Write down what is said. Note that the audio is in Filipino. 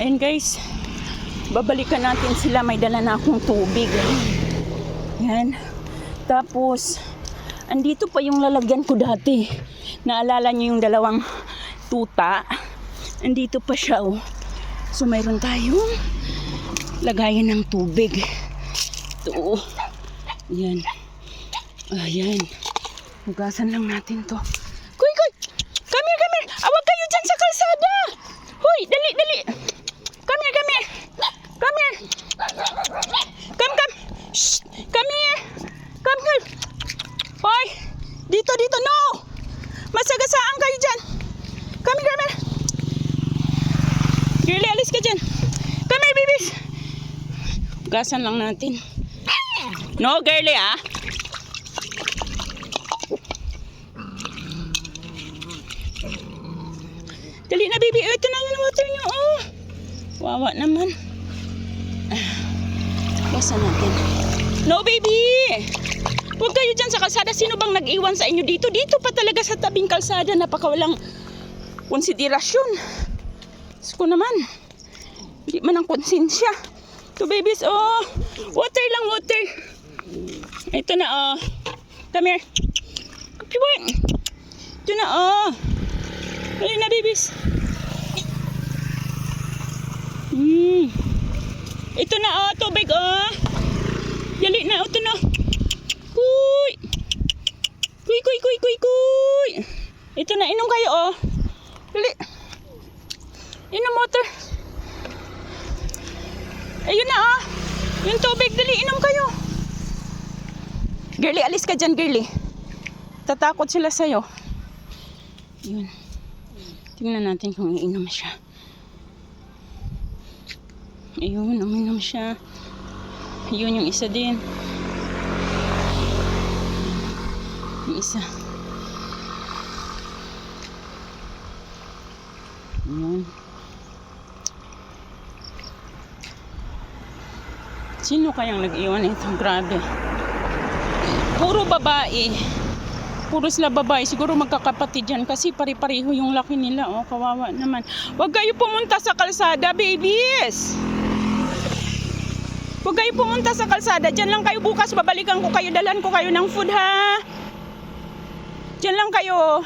Ayun guys, babalikan natin sila. May dala na akong tubig. Yan. Tapos, andito pa yung lalagyan ko dati. Naalala niyo yung dalawang tuta? Andito pa siya oh. So mayroon tayong lagayan ng tubig. Ito oh. Yan. Ayan. Hugasan lang natin to. Kuy, kuy! Come here, come here! Awag kayo dyan sa kalsada! Hoy, dali, dali! Come here, come here! Come here! Come, come! Shh! Come here! Come here! Hoy! Dito, dito, no! Masagasaan kayo dyan! Come here, come here! Girlie, alis ka dyan! Come here, babies! Hugasan lang natin. No, girlie, ah! Dali na, baby. Ito na yung water niyo. Oh. Wawa naman. Basa natin. No, baby! Huwag kayo dyan sa kalsada. Sino bang nag-iwan sa inyo dito? Dito pa talaga sa tabing kalsada. Napakawalang konsiderasyon. Diyos ko naman. Hindi man ang konsensya. Ito, babies. Oh, water lang, water. Ito na, oh. Come here. Come. Ito na, oh. Dali na, babies. Hmm. Ito na, oh, tubig, oh. Dali na, ito na. Kuy. Kuy, kuy, kuy, kuy, kuy. Ito na, inom kayo, oh. Dali. Inom water. Ayun na, oh. Yung tubig, dali, inom kayo. Girlie, alis ka dyan, girlie. Tatakot sila sa'yo. Yun. Tingnan natin kung iinom siya. Ayun, uminom siya. Yun yung isa din. Yung isa. Ayun. Sino kayang nag-iwan ito? Grabe. Puro babae. Puro sila babae. Siguro magkakapatid yan kasi pare-pareho yung laki nila. Oh, kawawa naman. Huwag kayo pumunta sa kalsada, babies! Huwag kayo pumunta sa kalsada. Diyan lang kayo bukas. Babalikan ko kayo. Dalan ko kayo ng food, ha? Diyan lang kayo.